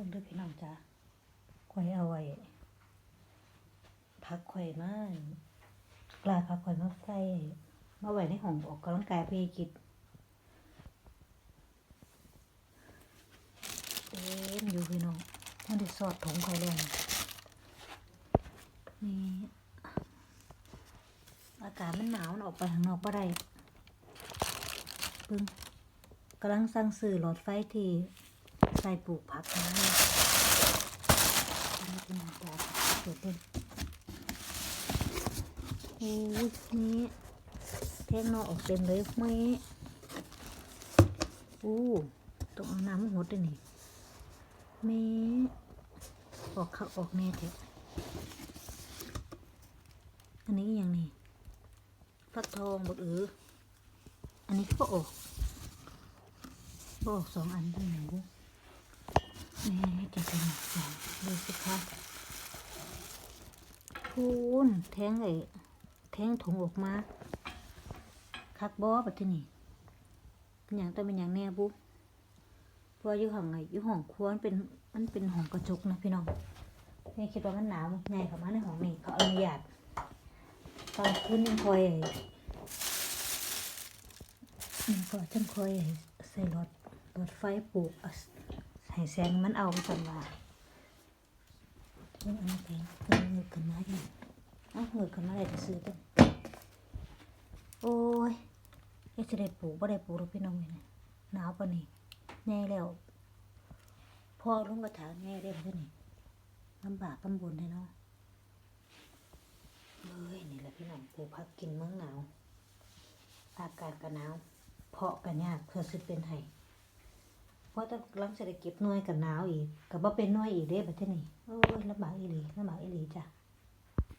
บิ่งด้วยพี่น้องจ้าข่อยเอาไว้พักข่อยมากลายพักข่อยมาใส่มาไว้ในห้องออกกำลังกายพี่กิจเต็มอยู่พี่น้องมันได้สอดถุงข่อยลงนี่อากาศมันหนาวมันออกไปข้างนอกบ่ได้เบิ่งกำลังสั่งซื้อหลอดไฟที่ ใส่ปลูกผักนะนี่เป็นหน้าตาเปิดเบิ่งโอ้ยนี่แทงนอกออกเต็มเลยไหมอู้ต้องเอาน้ำหดด้วยนี่แม่ออกข้าออกแน่เถอะอันนี้อย่างนี้ฟักทองบดเอออันนี้ก็ออกก็ออกสองอันด้วยหนูแม่จะเป็นสองดูสิคะ พูนแทงไอ้แทงถุงออกมา คักบอปัจจุนี่เป็นอย่างต้องเป็นอย่างแน่บุ๊เพราะว่อยู่ห้องไงอยู่ห้องครัวมันเป็นมันเป็นห้องกระจกนะพี่น้องแม่คิดว่ามันหนาวไงเขามาในห้องนี่เขาอนุญาตตอนคืนยังคอยไอ้ยังก็จังคอยไอ้ใส่รถรถไฟปลูกให้แสงมันเอาสันว่ามันเอาไปเงิ มือกกันมาได้จะซื้อตั้งโอ้ยเอ๊ะจะได้ปลูกบ่ได้ปลูกหรอกพี่น้องเลยนะหนาวปะนี่แน่แล้วพ่อลุงกระถางแน่ได้ปะนี่ลำบากลำบนเลยเนาะเอ้ยนี่แหละพี่น้องปลูกผักกินเมืองหนาวอากาศก็หนาวเพาะกันยากเพื่อสิเป็นไห้เพราะต้องหลังเศรษฐกิจน่วยกับหนาวอีกกับว่าเป็นน่วยอีกเด้แบบนี้โอ้ยลำบากอีหลีลำบากอีหลีจ้ะ